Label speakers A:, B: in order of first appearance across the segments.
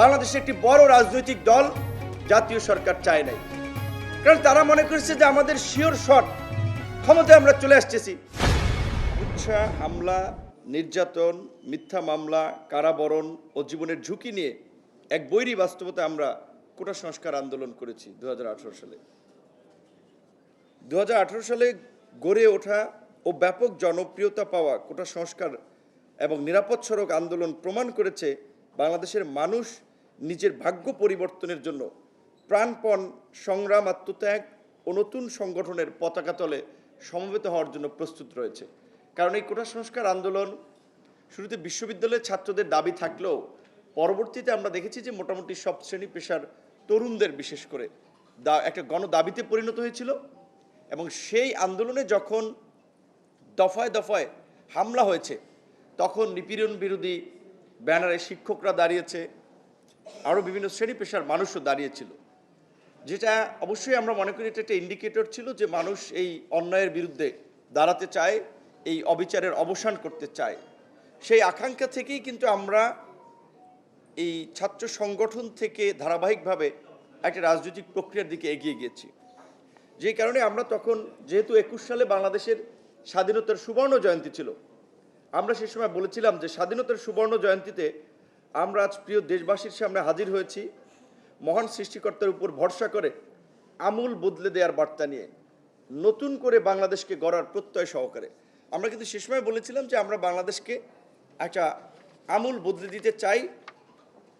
A: বাংলাদেশে একটি বড় রাজনৈতিক দল জাতীয় সরকার চায় নাই। কারণ তারা মনে করছে যে আমাদের শিওর শট ক্ষমতায় আমরা চলে আসতেছি। উৎসাহ হামলা, নির্যাতন, মিথ্যা মামলা, কারাবরণ ও জীবনের ঝুঁকি নিয়ে এক বৈরী বাস্তবতা আমরা কোটা সংস্কার আন্দোলন করেছি দু হাজার আঠারো সালে। দু হাজার আঠারো সালে গড়ে ওঠা ও ব্যাপক জনপ্রিয়তা পাওয়া কোটা সংস্কার এবং নিরাপদ সড়ক আন্দোলন প্রমাণ করেছে বাংলাদেশের মানুষ নিজের ভাগ্য পরিবর্তনের জন্য প্রাণপণ সংগ্রাম, আত্মত্যাগ ও নতুন সংগঠনের পতাকা তলে সমবেত হওয়ার জন্য প্রস্তুত রয়েছে। কারণ এই কোটা সংস্কার আন্দোলন শুরুতে বিশ্ববিদ্যালয়ের ছাত্রদের দাবি থাকলেও পরবর্তীতে আমরা দেখেছি যে মোটামুটি সব শ্রেণি পেশার তরুণদের বিশেষ করে দা, একটা গণদাবিতে পরিণত হয়েছিল এবং সেই আন্দোলনে যখন দফায় দফায় হামলা হয়েছে, তখন নিপীড়ন বিরোধী ব্যানারে শিক্ষকরা দাঁড়িয়েছে আরও বিভিন্ন শ্রেণি পেশার মানুষও দাঁড়িয়েছিল। যেটা অবশ্যই আমরা মনে করি এটা একটা ইন্ডিকেটর ছিল যে মানুষ এই অন্যায়ের বিরুদ্ধে দাঁড়াতে চায়, এই অবিচারের অবসান করতে চায়। সেই আকাঙ্ক্ষা থেকেই কিন্তু আমরা এই ছাত্র সংগঠন থেকে ধারাবাহিকভাবে একটা রাজনৈতিক প্রক্রিয়ার দিকে এগিয়ে গিয়েছি। যে কারণে আমরা তখন যেহেতু একুশ সালে বাংলাদেশের স্বাধীনতার সুবর্ণ জয়ন্তী ছিল আমরা সে সময় বলেছিলাম যে স্বাধীনতার সুবর্ণ জয়ন্তীতে আমরা আজ প্রিয় দেশবাসীর সামনে হাজির হয়েছি। মহান সৃষ্টিকর্তার উপর ভরসা করে আমূল বদলে দেওয়ার বার্তা নিয়ে নতুন করে বাংলাদেশকে গড়ার প্রত্যয় সহকারে। আমরা কিন্তু সে সময় বলেছিলাম যে আমরা বাংলাদেশকে একটা আমূল বদলে দিতে চাই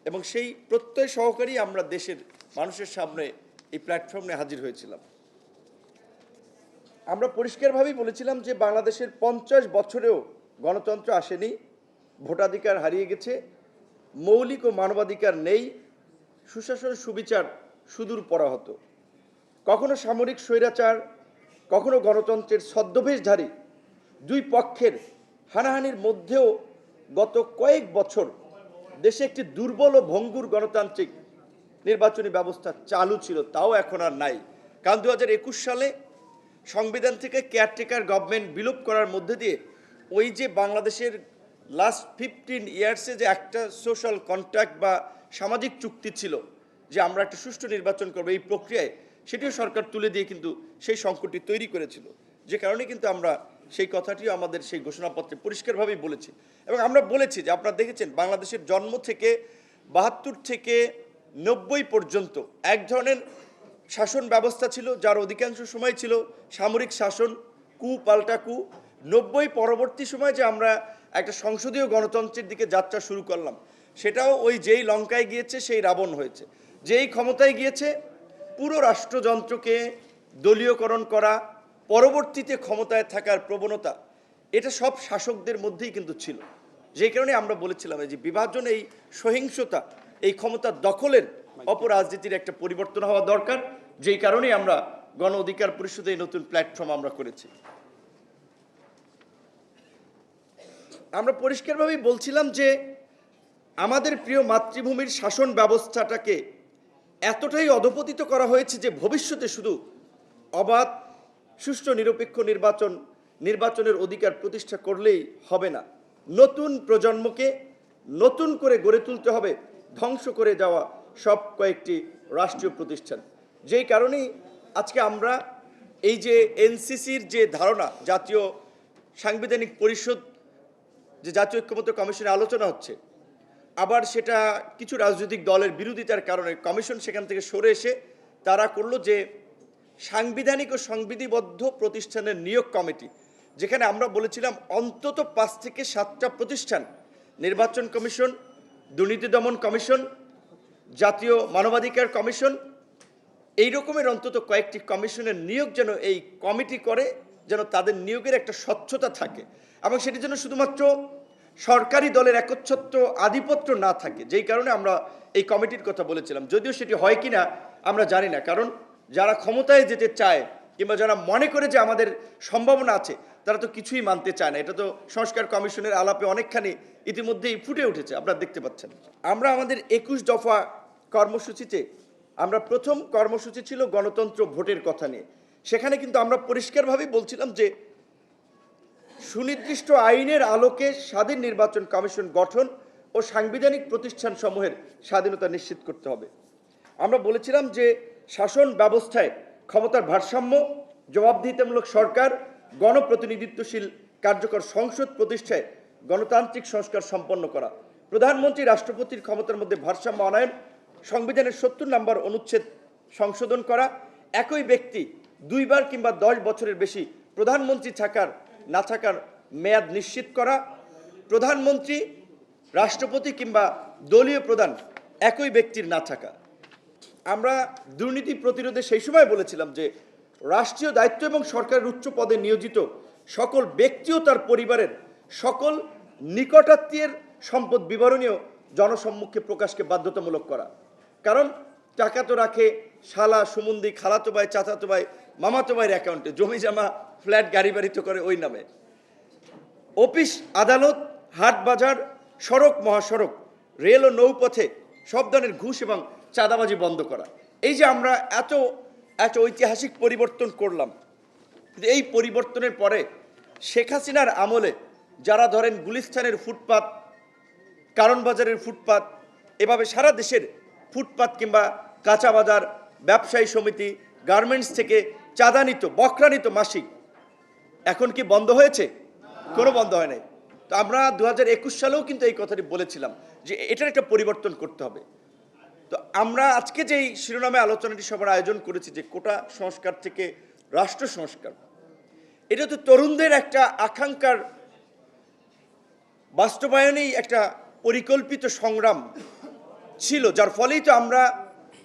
A: এবং সেই প্রত্যয় সহকারেই আমরা দেশের মানুষের সামনে এই প্ল্যাটফর্মে হাজির হয়েছিলাম। আমরা পরিষ্কারভাবেই বলেছিলাম যে বাংলাদেশের পঞ্চাশ বছরেও গণতন্ত্র আসেনি, ভোটাধিকার হারিয়ে গেছে, মৌলিক ও মানবাধিকার নেই, সুশাসন সুবিচার সুদূর পরাহত। কখনো সামরিক স্বৈরাচার, কখনো গণতন্ত্রের ছদ্মবেশধারী দুই পক্ষের হানাহানির মধ্যেও গত কয়েক বছর দেশে একটি দুর্বল ও ভঙ্গুর গণতান্ত্রিক নির্বাচনী ব্যবস্থা চালু ছিল, তাও এখন আর নাই। কারণ দু হাজার একুশ সালে সংবিধান থেকে কেয়ারটেকার গভর্নমেন্ট বিলোপ করার মধ্যে দিয়ে ওই যে বাংলাদেশের লাস্ট ফিফটিন ইয়ার্সে যে একটা সোশ্যাল কন্ট্যাক্ট বা সামাজিক চুক্তি ছিল যে আমরা একটা সুষ্ঠু নির্বাচন করব এই প্রক্রিয়ায়, সেটিও সরকার তুলে দিয়ে কিন্তু সেই সংকটটি তৈরি করেছিল। যে কারণে কিন্তু আমরা সেই কথাটিও আমাদের সেই ঘোষণাপত্রে পরিষ্কারভাবেই বলেছি। এবং আমরা বলেছি যে আপনারা দেখেছেন বাংলাদেশের জন্ম থেকে বাহাত্তর থেকে নব্বই পর্যন্ত এক ধরনের শাসন ব্যবস্থা ছিল, যার অধিকাংশ সময় ছিল সামরিক শাসন, কু পাল্টা কু। নব্বই পরবর্তী সময় যে আমরা একটা সংসদীয় গণতন্ত্রের দিকে যাত্রা শুরু করলাম, সেটাও ওই যেই লঙ্কায় গিয়েছে, সেই রাবণ হয়েছে। যেই ক্ষমতায় গিয়েছে, পুরো রাষ্ট্রযন্ত্রকে দলীয়করণ করা, পরবর্তীতে ক্ষমতায় থাকার প্রবণতা, এটা সব শাসকদের মধ্যেই কিন্তু ছিল। যে কারণে আমরা বলেছিলাম যে বিভাজন, এই সহিংসতা, এই ক্ষমতা দখলের অপরাজনীতির একটা পরিবর্তন হওয়া দরকার। যেই কারণেই আমরা গণ অধিকার পরিষদে নতুন প্ল্যাটফর্ম আমরা করেছি। আমরা পরিষ্কারভাবেই বলছিলাম যে আমাদের প্রিয় মাতৃভূমির শাসন ব্যবস্থাটাকে এতটাই অধপতিত করা হয়েছে যে ভবিষ্যতে শুধু অবাধ, সুষ্ঠু, নিরপেক্ষ নির্বাচন, নির্বাচনের অধিকার প্রতিষ্ঠা করলেই হবে না। নতুন প্রজন্মকে নতুন করে গড়ে তুলতে হবে, ধ্বংস করে যাওয়া সব কয়েকটি রাষ্ট্রীয় প্রতিষ্ঠান। যেই কারণেই আজকে আমরা এই যে এনসিসির যে ধারণা, জাতীয় সাংবিধানিক পরিষদ যে জাতীয় ঐক্যমত্য কমিশনে আলোচনা হচ্ছে। আবার সেটা কিছু রাজনৈতিক দলের বিরোধিতার কারণে কমিশন সেখান থেকে সরে এসে তারা করল যে সাংবিধানিক ও সংবিধিবদ্ধ প্রতিষ্ঠানের নিয়োগ কমিটি, যেখানে আমরা বলেছিলাম অন্তত পাঁচ থেকে সাতটা প্রতিষ্ঠান, নির্বাচন কমিশন, দুর্নীতি দমন কমিশন, জাতীয় মানবাধিকার কমিশন, এই রকমের অন্তত কয়েকটি কমিশনের নিয়োগ যেন এই কমিটি করে, যেন তাদের নিয়োগের একটা স্বচ্ছতা থাকে। এবং সেটি যেন শুধুমাত্র সরকারি দলের একচ্ছত্র আধিপত্য না থাকে, যেই কারণে আমরা এই কমিটির কথা বলেছিলাম। যদিও সেটি হয় কি না আমরা জানি না, কারণ যারা ক্ষমতায় যেতে চায় কিংবা যারা মনে করে যে আমাদের সম্ভাবনা আছে, তারা তো কিছুই মানতে চায় না। এটা তো সংস্কার কমিশনের আলাপে অনেকখানি ইতিমধ্যেই ফুটে উঠেছে, আপনারা দেখতে পাচ্ছেন। আমরা আমাদের একুশ দফা কর্মসূচিতে, আমরা প্রথম কর্মসূচি ছিল গণতন্ত্র ভোটের কথা নিয়ে। সেখানে কিন্তু আমরা পরিষ্কারভাবেই বলছিলাম যে সুনির্দিষ্ট আইনের আলোকে স্বাধীন নির্বাচন কমিশন গঠন ও সাংবিধানিক প্রতিষ্ঠান সমূহের স্বাধীনতা নিশ্চিত করতে হবে। আমরা বলেছিলাম যে শাসন ব্যবস্থায় ক্ষমতার ভারসাম্য, জবাবদিহিতামূলক সরকার, গণপ্রতিনিধিত্বশীল কার্যকর সংসদ প্রতিষ্ঠায় গণতান্ত্রিক সংস্কার সম্পন্ন করা, প্রধানমন্ত্রী রাষ্ট্রপতির ক্ষমতার মধ্যে ভারসাম্য আনয়ন, সংবিধানের সত্তর নম্বর অনুচ্ছেদ সংশোধন করা, একই ব্যক্তি দুইবার কিংবা দশ বছরের বেশি প্রধানমন্ত্রী থাকার না থাকার মেয়াদ নিশ্চিত করা, প্রধানমন্ত্রী, রাষ্ট্রপতি কিংবা দলীয় প্রধান একই ব্যক্তির না থাকা। আমরা দুর্নীতি প্রতিরোধে সেই সময় বলেছিলাম যে রাষ্ট্রীয় দায়িত্ব এবং সরকারের উচ্চ পদে নিয়োজিত সকল ব্যক্তিও তার পরিবারের সকল নিকটাত্মীয়ের সম্পদ বিবরণীয় জনসম্মুখে প্রকাশকে বাধ্যতামূলক করা। কারণ টাকা তো রাখে, শালা, সুমন্দি, খালাতো ভাই, চাচাতো ভাই মামাতো ভাইয়ের অ্যাকাউন্টে, জমি জমা, ফ্ল্যাট গাড়ি বাড়ি তো করে ওই নামে। অফিস, আদালত, হাট বাজার, সড়ক, মহাসড়ক, রেল ও নৌপথে সব ধরনের ঘুষ এবং চাঁদাবাজি বন্ধ করা। এই যে আমরা এত এত ঐতিহাসিক পরিবর্তন করলাম, এই পরিবর্তনের পরে শেখ হাসিনার আমলে যারা ধরেন গুলিস্তানের ফুটপাত, কারণ বাজারের ফুটপাত, এভাবে সারা দেশের ফুটপাত কিংবা কাঁচা বাজার, ব্যবসায়ী সমিতি, গার্মেন্টস থেকে চাঁদা নিত বকরা নিত মাসিক এখন কি বন্ধ হয়েছে? কোনো বন্ধ হয় নাই। তো আমরা দু হাজার একুশ সালেও কিন্তু এই কথাটি বলেছিলাম যে এটার একটা পরিবর্তন করতে হবে। তো আমরা আজকে যেই শিরোনামে আলোচনাটি সবার আয়োজন করেছি যে কোটা সংস্কার থেকে রাষ্ট্র সংস্কার, এটা তো তরুণদের একটা আকাঙ্ক্ষার বাস্তবায়নেই একটা পরিকল্পিত সংগ্রাম ছিল, যার ফলেই তো আমরা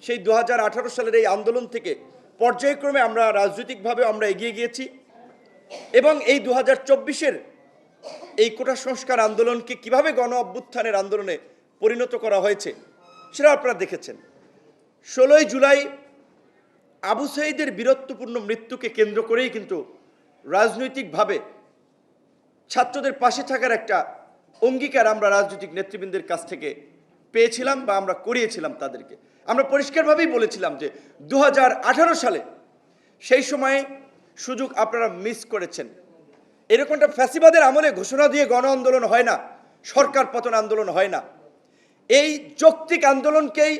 A: সেই দু হাজার আঠারো সালের এই আন্দোলন থেকে পর্যায়ক্রমে আমরা রাজনৈতিকভাবে আমরা এগিয়ে গিয়েছি। এবং এই দু হাজার এই কোটা সংস্কার আন্দোলনকে কীভাবে গণ অভ্যুত্থানের আন্দোলনে পরিণত করা হয়েছে সেটা আপনারা দেখেছেন। ষোলোই জুলাই আবু সাইদের বীরত্বপূর্ণ মৃত্যুকে কেন্দ্র করেই কিন্তু রাজনৈতিকভাবে ছাত্রদের পাশে থাকার একটা অঙ্গীকার আমরা রাজনৈতিক নেতৃবৃন্দের কাছ থেকে পেয়েছিলাম বা আমরা করিয়েছিলাম তাদেরকে। আমরা পরিষ্কারভাবেই বলেছিলাম যে দু হাজার আঠারো সালে সেই সময়ে সুযোগ আপনারা মিস করেছেন। এরকমটা ফ্যাসিবাদের আমলে ঘোষণা দিয়ে গণ আন্দোলন হয় না, সরকার পতন আন্দোলন হয় না। এই যৌক্তিক আন্দোলনকেই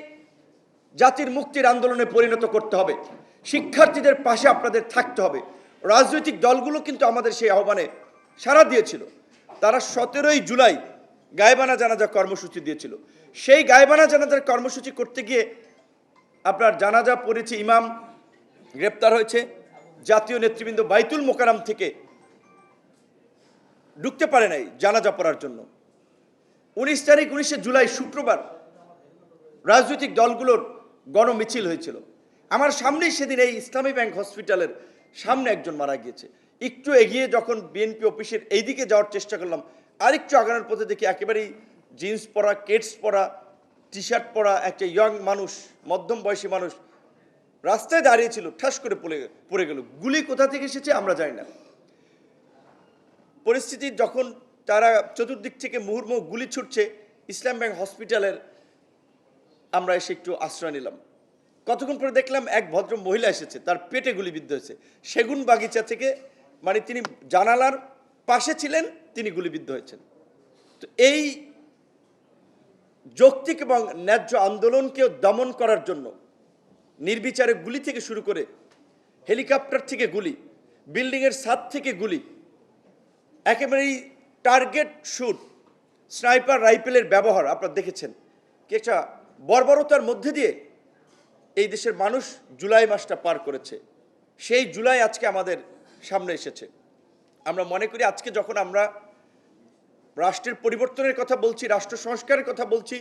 A: জাতির মুক্তির আন্দোলনে পরিণত করতে হবে। শিক্ষার্থীদের পাশে আপনাদের থাকতে হবে। রাজনৈতিক দলগুলো কিন্তু আমাদের সেই আহ্বানে সাড়া দিয়েছিল। তারা সতেরোই জুলাই গায়েবানা জানাজা কর্মসূচি দিয়েছিল। সেই গায়েবানা জানাজার কর্মসূচি করতে গিয়ে আপনার জানাজা পড়েছে ইমাম, গ্রেপ্তার হয়েছে। জাতীয় নেতৃবৃন্দ বাইতুল মোকারাম থেকে ঢুকতে পারে নাই জানাজা পড়ার জন্য। উনিশ তারিখ, উনিশে জুলাই, শুক্রবার রাজনৈতিক দলগুলোর গণমিছিল হয়েছিল। আমার সামনেই সেদিন এই ইসলামী ব্যাংক হসপিটালের সামনে একজন মারা গিয়েছে। একটু এগিয়ে যখন বিএনপি অফিসের এইদিকে যাওয়ার চেষ্টা করলাম, আরেকটু আগানোর পথে দেখি একেবারেই জিন্স পরা কেটস পরা টি শার্ট পরা একটা ইয়ং মানুষ, মধ্যম বয়সী মানুষ রাস্তায় দাঁড়িয়েছিল ঠাস করে পড়ে পড়ে গেল। গুলি কোথা থেকে এসেছে আমরা জানি না। পরিস্থিতি যখন তারা চতুর্দিক থেকে মুহুর্মুহ গুলি ছুটছে, ইসলাম ব্যাংক হসপিটালের, আমরা এসে একটু আশ্রয় নিলাম। কতক্ষণ পরে দেখলাম এক ভদ্র মহিলা এসেছে, তার পেটে গুলিবিদ্ধ হয়েছে। সেগুন বাগিচা থেকে মানে তিনি জানালার পাশে ছিলেন, তিনি গুলিবিদ্ধ হয়েছেন। তো এই যৌক্তিক এবং ন্যায্য আন্দোলনকেও দমন করার জন্য নির্বিচারে গুলি থেকে শুরু করে হেলিকপ্টার থেকে গুলি, বিল্ডিংয়ের ছাদ থেকে গুলি, একেবারেই টার্গেট শুট স্নাইপার রাইফেলের ব্যবহার, আপনারা দেখেছেন। কি একটা বর্বরতার মধ্যে দিয়ে এই দেশের মানুষ জুলাই মাসটা পার করেছে। সেই জুলাই আজকে আমাদের সামনে এসেছে। আমরা মনে করি আজকে যখন আমরা রাষ্ট্রের পরিবর্তনের কথা বলছি, রাষ্ট্র সংস্কারের কথা বলছি,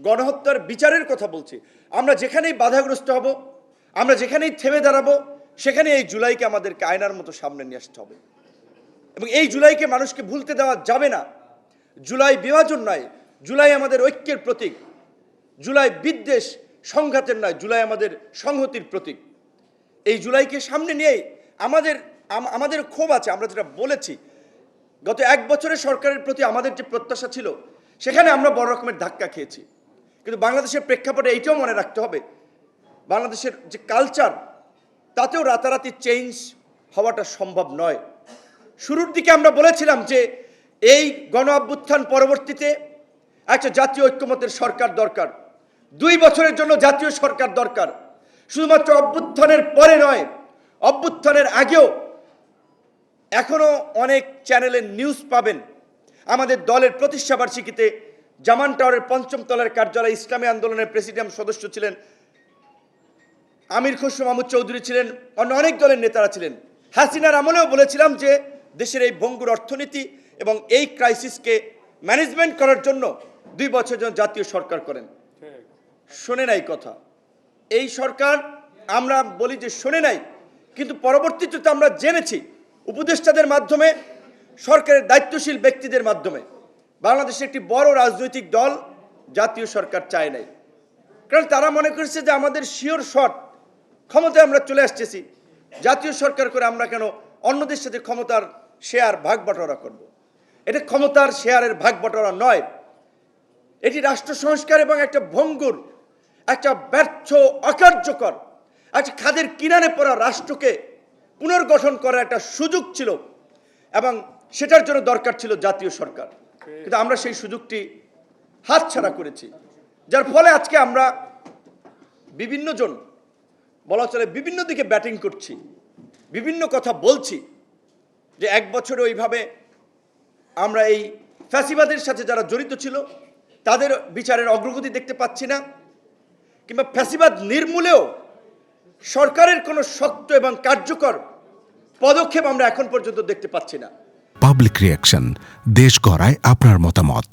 A: গণহত্যার বিচারের কথা বলছি। আমরা যেখানেই বাধাগ্রস্ত হব, আমরা যেখানেই থেমে দাঁড়াবো সেখানে এই জুলাইকে আমাদেরকে আয়নার মতো সামনে নিয়ে আসতে হবে। এবং এই জুলাইকে মানুষকে ভুলতে দেওয়া যাবে না। জুলাই বিভাজন নয়, জুলাই আমাদের ঐক্যের প্রতীক। জুলাই বিদ্বেষ সংঘাতের নয়, জুলাই আমাদের সংহতির প্রতীক। এই জুলাইকে সামনে নিয়ে আমাদের আমাদের ক্ষোভ আছে, আমরা যেটা বলেছি গত এক বছরে সরকারের প্রতি আমাদের যে প্রত্যাশা ছিল, সেখানে আমরা বড় রকমের ধাক্কা খেয়েছি। কিন্তু বাংলাদেশের প্রেক্ষাপটে এইটাও মনে রাখতে হবে, বাংলাদেশের যে কালচার তাতেও রাতারাতি চেঞ্জ হওয়াটা সম্ভব নয়। শুরুর দিকে আমরা বলেছিলাম যে, এই গণ অভ্যুত্থান পরবর্তীতে একটা জাতীয় ঐক্যমতের সরকার দরকার। দুই বছরের জন্য জাতীয় সরকার দরকার। শুধুমাত্র অভ্যুত্থানের পরে নয়, অভ্যুত্থানের আগেও এখনও অনেক চ্যানেলে নিউজ পাবেন। আমাদের দলের প্রতিষ্ঠাবার্ষিকীতে জামান টাওয়ারের পঞ্চম তলার কার্যালয় ইসলামী আন্দোলনের প্রেসিডিয়াম সদস্য ছিলেন আমির খসরু মাহমুদ চৌধুরী ছিলেন, অন্য অনেক দলের নেতারা ছিলেন। হাসিনার আমলেও বলেছিলাম যে, দেশের এই ভঙ্গুর অর্থনীতি এবং এই ক্রাইসিসকে ম্যানেজমেন্ট করার জন্য দুই বছর জন্য জাতীয় সরকার করেন। শোনে নাই কথা। এই সরকার, আমরা বলি যে শোনে নাই, কিন্তু পরবর্তীতে তো আমরা জেনেছি উপদেষ্টাদের মাধ্যমে, সরকারের দায়িত্বশীল ব্যক্তিদের মাধ্যমে। বাংলাদেশে একটি বড় রাজনৈতিক দল জাতীয় সরকার চায় নাই। কারণ তারা মনে করছে যে আমাদের শিওর শট ক্ষমতায় আমরা চলে আসতেছি। জাতীয় সরকার করে আমরা কেন অন্যদের সাথে ক্ষমতার শেয়ার ভাগ বটোয়ারা করব। এটা ক্ষমতার শেয়ারের ভাগ বটোয়ারা নয়। এটি রাষ্ট্র সংস্কার এবং একটা ভঙ্গুর, একটা ব্যর্থ, অকার্যকর, একটা খাদের কিনারে পড়া রাষ্ট্রকে পুনর্গঠন করার একটা সুযোগ ছিল এবং সেটার জন্য দরকার ছিল জাতীয় সরকার। কিন্তু আমরা সেই সুযোগটি হাতছাড়া করেছি। যার ফলে আজকে আমরা বিভিন্ন জন বলা চলে বিভিন্ন দিকে ব্যাটিং করছি বিভিন্ন কথা বলছি যে এক বছরে ওইভাবে আমরা এই ফ্যাসিবাদের সাথে যারা জড়িত ছিল তাদের বিচারের অগ্রগতি দেখতে পাচ্ছি না কিংবা ফ্যাসিবাদ নির্মূলেও সরকারের কোনো শক্ত এবং কার্যকর পদক্ষেপ আমরা এখন পর্যন্ত দেখতে পাচ্ছি না।
B: পাবলিক রিয়াকশন দেশ গড়ায় আপনার মতামত।